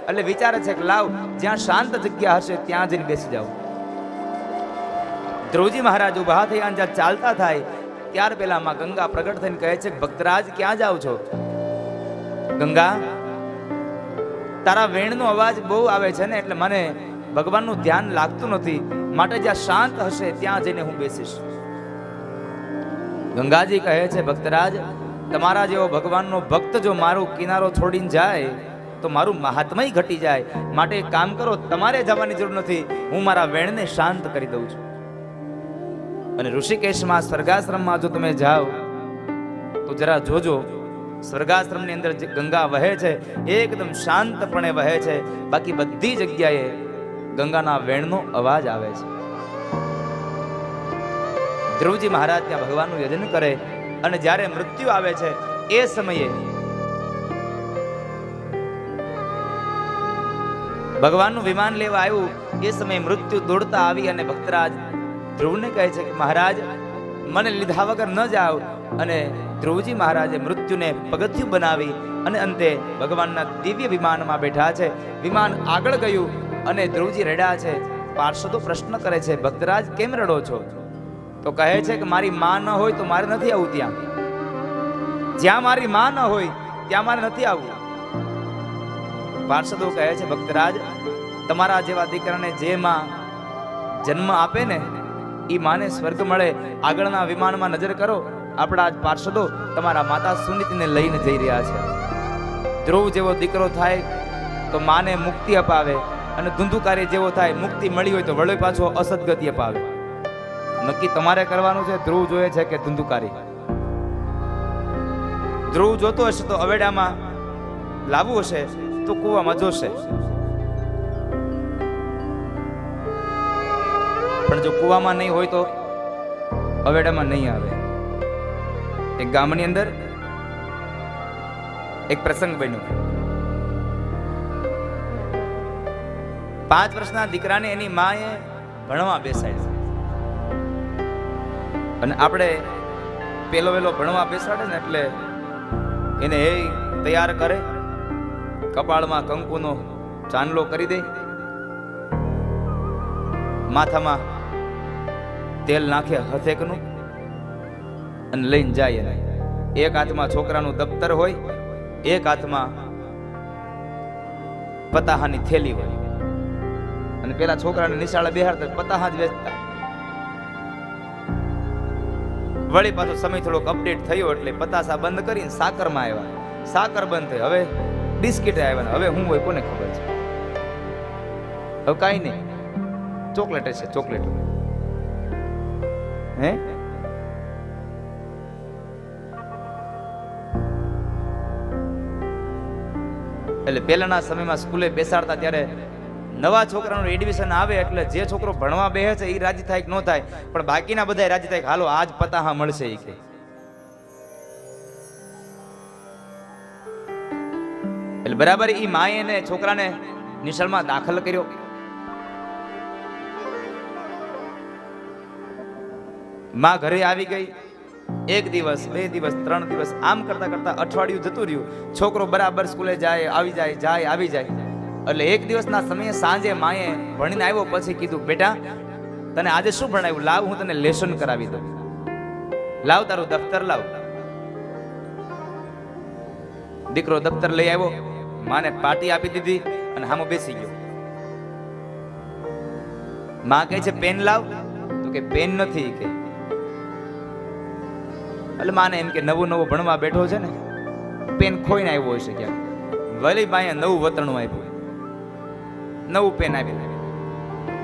એટલે વિચારે છે કે લાવ, જ્યાં શાંત જગ્યા હશે, ત્યાં જઈને બેસી જાવ ધ્રુવજી મહારાજ ઊભા થઈ અને જ્યાં ચાલતા થાય, ત્યાર પહેલા માં ગંગા પ્રગટ થઈને કહે છે ભક્તરાજ, ક્યાં જાવ છો? ગંગા, તારા વેણનો અવાજ બહુ આવે છે ને, એટલે મને ભગવાનનું ધ્યાન લાગતું નથી. માટે જ્યાં શાંત હશે, ત્યાં જઈને હું બેસીશ. ગંગાજી કહે છે, ભક્તરાજ, તમારા જેવો ભગવાનનો ભક્ત જો મારું કિનારો છોડીને જાય તો મારું મહાત્મય ઘટી જાય. માટે કામ કરો, તમારે જવાની જરૂર નથી. હું મારા વેણને શાંત કરી દઉં છું. અને ઋષિકેશમાં સ્વર્ગાશ્રમમાં જો તમે જાઓ, તો જરા જોજો, સ્વર્ગાશ્રમની અંદર જે ગંગા વહે છે એકદમ શાંતપણે વહે છે. બાકી બધી જગ્યાએ ગંગાના વેણનો અવાજ આવે છે. ધ્રુવજી મહારાજ ત્યાં ભગવાનનું યજન કરે અને જ્યારે મૃત્યુ આવે છે, એ સમયે ભગવાનનું વિમાન લેવા આવ્યું, એ સમયે મૃત્યુ દોડતા આવી અને ભક્તરાજ ધ્રુવને કહે છે કે, મહારાજ, મને લીધા વગર ન જાઓ. અને ધ્રુવજી મહારાજે મૃત્યુને પગથિયું બનાવી અને અંતે ભગવાનના દિવ્ય વિમાનમાં બેઠા છે. વિમાન આગળ ગયું અને ધ્રુવજી રડ્યા છે. પાર્ષદો પ્રશ્ન કરે છે, ભક્તરાજ, કેમ રડો છો? તો કહે છે કે, મારી માં ન હોય તો મારે નથી આવવું ત્યાં. જ્યાં મારી માં ન હોય, ત્યાં મારે નથી આવવું પાર્ષદો કહે છે, ભક્તરાજ તમારા જેવા દીકરાને જે માં જન્મ આપે ને એ માને સ્વર્ગ મળે. આગળના વિમાનમાં નજર કરો. આપણા જ પાર્ષદો તમારા માતા સુનીતિને લઈને જઈ રહ્યા છે. ધ્રુવ જેવો દીકરો થાય તો માને મુક્તિ અપાવે અને ધુંધુકારી જેવો થાય, મુક્તિ મળી હોય તો વળી પાછો અસદગતિ અપાવે. નક્કી તમારે કરવાનું છે? ધ્રુવ જોઈએ છે કે ધુંધુકારી? ધ્રુવ જોતો હશે તો અવેડામાં લાવવું હશે તો કૂવામાં જોશે. પણ જો કૂવામાં નહીં હોય તો અવેડામાં નહીં આવે. એક ગામની અંદર એક પ્રસંગ બન્યો. પાંચ વર્ષના દીકરાને એની માએ ભણવા બેસાડ્યો. અને આપણે પેલો વેલો ભણવા બેસાડે ને એટલે એને એ તૈયાર કરે, કપાળમાં કંકુનો ચાંદલો કરી દે. માથામાં તેલ નાખે હથેકનું અને લઈને જાય એક હાથમાં છોકરાનું દફતર હોય, એક હાથમાં પતાહાની થેલી હોય. અને પેલા છોકરાને નિશાળે બેહાડતા પતાહા જ વેચતા વળી પાછો સમય થોડોક અપડેટ થયો એટલે પતાસા બંધ કરીને સાકરમાં આવ્યા. સાકર બંધ થઈ. હવે બિસ્કિટ આવ્યા હવે હું હોય કોને ખબર છે? હવે કાંઈ નહીં. ચોકલેટ છે ચોકલેટ. હે? એટલે પહેલાના સમયમાં સ્કૂલે બેસાડતા ત્યારે નવા છોકરાનું એડમિશન આવે એટલે જે છોકરો ભણવા બેહે છે એ રાજી થાય કે ન થાય, પણ બાકીના બધા રાજી થાય હાલો, આજ પતાહા મળશે એ કે. એટલે બરાબર એ માએ ને છોકરાને નિશાળમાં દાખલ કર્યો. માં ઘરે આવી ગઈ. એક દિવસ, બે દિવસ, ત્રણ દિવસ, આમ કરતા કરતા અઠવાડિયું જતું રહ્યું. છોકરો બરાબર સ્કૂલે જાય, આવી જાય જાય, આવી જાય. એટલે એક દિવસના સમયે સાંજે માએ ભણીને આવ્યો, પછી કીધું, બેટા, તને આજે શું ભણાવ્યું? લાવ, હું તને લેસન કરાવી દઉં. લાવ તારું દફતર, લાવ. દીકરો દફતર લઈ આવ્યો. માને પાટી આપી દીધી અને હામો બેસી ગયો. માં કહે છે, પેન લાવ. તો કે, પેન નથી. કે એટલે માને એમ કે નવું નવું ભણવા બેઠો છે ને, પેન ખોઈને આવ્યો હશે ક્યાંક. વલી બાએ નવું વતણું આપ્યું નવું પેન આવી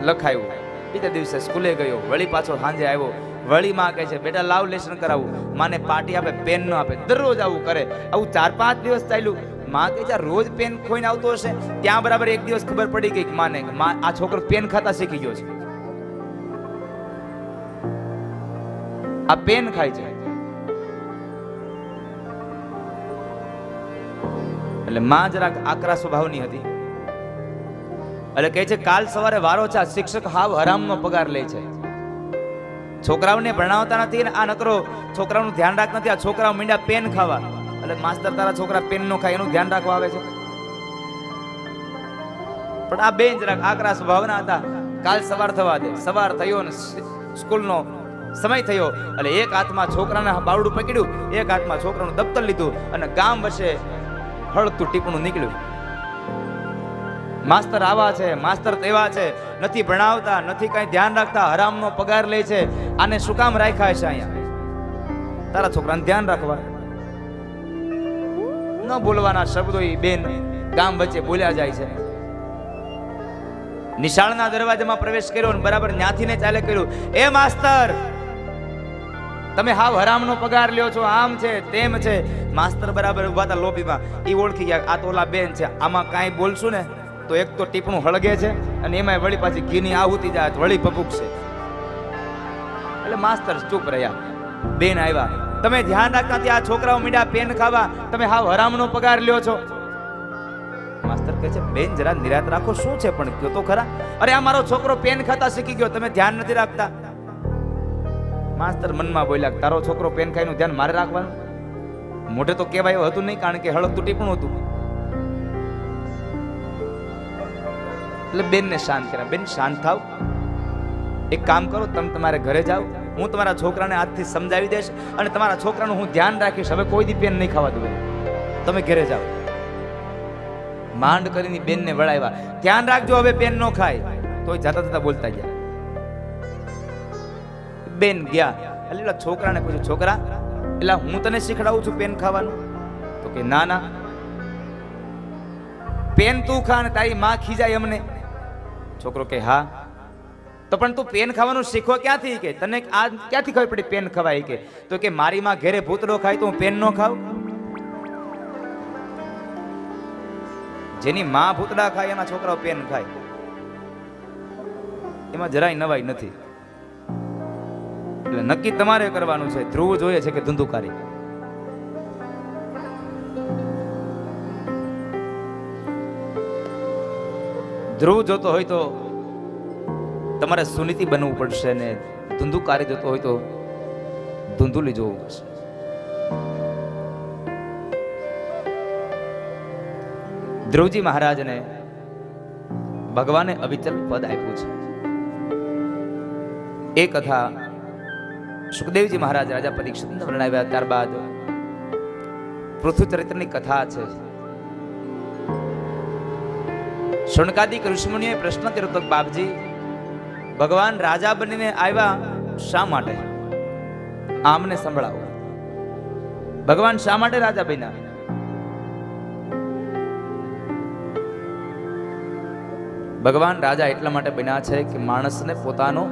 લખાયું બીજા દિવસે સ્કૂલે ગયો. વળી પાછો સાંજે આવ્યો. વળી માં કહે છે, બેટા, લાવ લેસન કરાવું. માને પાર્ટી આપે, પેન ન આપે. દરરોજ આવું કરે. આવું ચાર પાંચ દિવસ ચાલ્યું. માં કહે છે રોજ પેન ખોઈને આવતો હશે? ત્યાં બરાબર એક દિવસ ખબર પડી ગઈ માને, માં, આ છોકરો પેન ખાતા શીખી ગયો છે. આ પેન ખાય છે. એટલે માં જરાક આકરા સ્વભાવની હતી. એટલે કહે છે, કાલ સવારે વારો છે શિક્ષક હાવ હરામનો પગાર લે છે. છોકરાઓને ભણાવતા નથી ને આ નકરો છોકરાઓનું ધ્યાન રાખ નથી, આ છોકરાઓ મીંડા પેન ખાવા. એટલે માસ્તર તારા છોકરા પેન નો ખાય, એનું ધ્યાન રાખવા આવે છે. પણ આ બેન જરાક આકરા સ્વભાવના હતા. કાલ સવાર થવા દે. સવાર થયો ને સ્કૂલનો સમય થયો. એટલે એક હાથમાં છોકરાને બાવડું પકડ્યું, એક હાથમાં છોકરાનું દફતર લીધું અને ગામ વચ્ચે હળતું ટીપણું નીકળ્યું. માસ્તર આવા છે, માસ્તર તેવા છે, નથી ભણાવતા, નથી કઈ ધ્યાન રાખતા, હરામનો પગાર લે છે. આને શું કામ રાખ્યા છે અહીંયા? તારા છોકરાને ધ્યાન રાખવા. ન બોલવાના શબ્દો એ બેન ગામ વચ્ચે બોલ્યા જાય છે. નિશાળના દરવાજામાં પ્રવેશ કર્યો બરાબર ન્યાથી ચાલે કર્યું. એ માસ્તર તમે હાવ હરામનો પગાર લ્યો છો, આમ છે, તેમ છે. માસ્તર બરાબર ઊભા હતા લોબીમાં એ ઓળખી ગયા, આ તો ઓલા બેન છે. આમાં કાંઈ બોલશું ને, તો એક તો ટીપણું હળગે છે, અને એમાં વળી પાછી ઘીની આહુતિ જાય, વળી ભભૂકશે એટલે માસ્તર ચૂપ રહ્યા. બેન આવ્યા. તમે ધ્યાન રાખતા ત્યાં છોકરાઓ મીડા પેન ખાવા, તમે હાવ હરામનો પગાર લ્યો છો. માસ્તર કહે છે, બેન, જરા નિરાત રાખો, શું છે પણ? કયો તો ખરા? અરે, આ મારો છોકરો પેન ખાતા શીખી ગયો, તમે ધ્યાન નથી રાખતા. માસ્તર મનમાં બોલ્યા તારો છોકરો પેન ખાઈનું ધ્યાન મારે રાખવાનું? મોઢે તો કહેવાય એવું હતું નહીં, કારણ કે હળગતું ટીપણું હતું. એટલે બેનને શાંત કર્યા. બેન, શાંત થાવ. એક કામ કરો, તમે તમારે ઘરે જાઓ. હું તમારા છોકરાને આજથી સમજાવી દઈશ અને તમારા છોકરાનું હું ધ્યાન રાખીશ. હવે કોઈ દી પેન નહીં ખાવા દઉં. તમે ઘરે જાઓ. માંડ કરીને બેનને વળાવ્યા. ધ્યાન રાખજો, હવે પેન ન ખાય. તોય જાતા જતા બોલતા ગયા. બેન ગયા. એટલે છોકરાને પૂછ્યું છોકરા એટલે હું તને શીખડાવું છું પેન ખાવાનું? તો કે, ના ના. પેન તું ખા ને તારી માં ખીજાય અમને. છોકરો કે, હા. તો પણ તું પેન ખાવાનું શીખો ક્યાંથી કે? તને આ ક્યાંથી ખબર પડી પેન ખવાય કે? તો કે, મારી માં ઘેરે ભૂતડો ખાય તો હું પેન ન ખાવ જેની માં ભૂતડા ખાય એના છોકરાઓ પેન ખાય. એમાં જરાય નવાઈ નથી. એટલે નક્કી તમારે કરવાનું છે, ધ્રુવ જોઈએ છે કે ધુંધુકારી? ધ્રુવ જોતો હોય તો તમારે સુનીતિ બનવું પડશે ને ધુંધુકારી જોતો હોય તો ધુંધુલી જોવું પડશે. ધ્રુવજી મહારાજને ભગવાને અવિચલ પદ આપ્યું છે. એ કથા સુખદેવજી મહારાજ રાજા પરીક્ષિતને વર્ણવ્યા ત્યારબાદ પૃથ્વી ચરિત્રની કથા છે. શણકાદિક ઋષિમુનિએ પ્રશ્ન કર્યો તો બાપજી, ભગવાન રાજા બનીને આવ્યા શા માટે? આમને સંભળાવો. ભગવાન શા માટે રાજા બન્યા? ભગવાન રાજા એટલા માટે બન્યા છે કે માણસને પોતાનો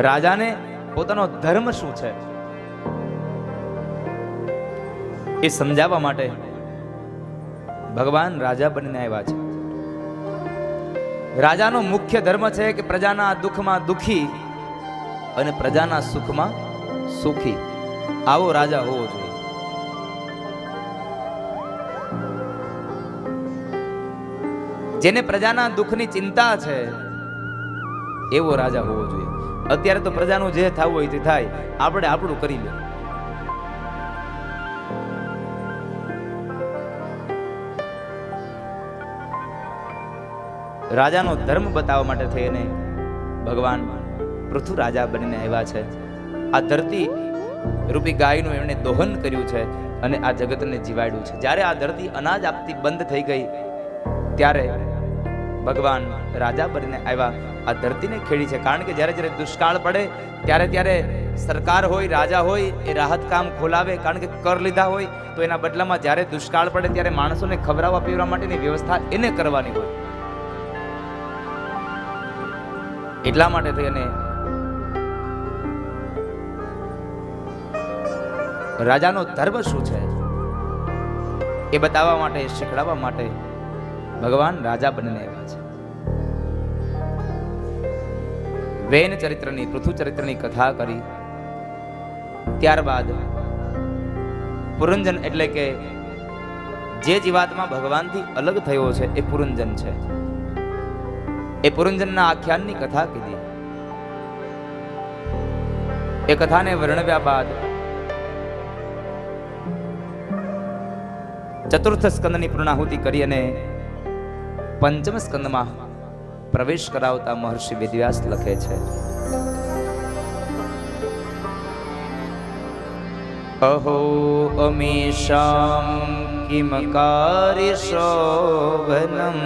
રાજાને પોતાનો ધર્મ શું છે? એ સમજાવવા માટે ભગવાન રાજા બનીને આવ્યા છે. રાજાનો મુખ્ય ધર્મ છે કે પ્રજાના દુઃખમાં દુઃખી અને પ્રજાના સુખમાં સુખી. આવો રાજા હોવો જોઈએ. જેને પ્રજાના દુઃખની ચિંતા છે, એવો રાજા હોવો જોઈએ. અત્યારે તો પ્રજાનું જે થવું હોય તે થાય. આપણે આપણું કરી લે. રાજાનો ધર્મ બતાવવા માટે થઈને ભગવાન પૃથુ રાજા બનીને આવ્યા છે. આ ધરતી રૂપી ગાયનું એમણે દોહન કર્યું છે અને આ જગતને જીવાડ્યું છે. જ્યારે આ ધરતી અનાજ આપતી બંધ થઈ ગઈ, ત્યારે ભગવાન રાજા બનીને આવ્યા. આ ધરતીને ખેડી છે. કારણ કે જ્યારે જ્યારે દુષ્કાળ પડે, ત્યારે ત્યારે સરકાર હોય, રાજા હોય, એ રાહત કામ ખોલાવે, કારણ કે કર લીધા હોય, તો એના બદલામાં જ્યારે દુષ્કાળ પડે, ત્યારે માણસોને ખવડાવવા પીવડા માટેની વ્યવસ્થા એને કરવાની હોય. એટલા માટે થઈને રાજાનો ધર્મ શું છે? એ બતાવવા માટે, શીખડાવવા માટે ભગવાન રાજા બનીને આવ્યા છે. વેન ચરિત્રની પૃથુ ચરિત્રની કથા કરી. ત્યારબાદ પુરંજન એટલે કે જે જીવાત્મા ભગવાનથી અલગ થયો છે, એ પુરંજન છે. એ પુરંજનના આખ્યાનની કથા કીધી. એ કથાને વર્ણવ્યા બાદ ચતુર્થ સ્કંદની પૂર્ણાહુતિ કરી અને પંચમ સ્કંદમાં પ્રવેશ કરાવતા મહર્ષિ વિદ્યાસ લખે છે. અહો અમીશામ કિમ કાર્ય શોભનમ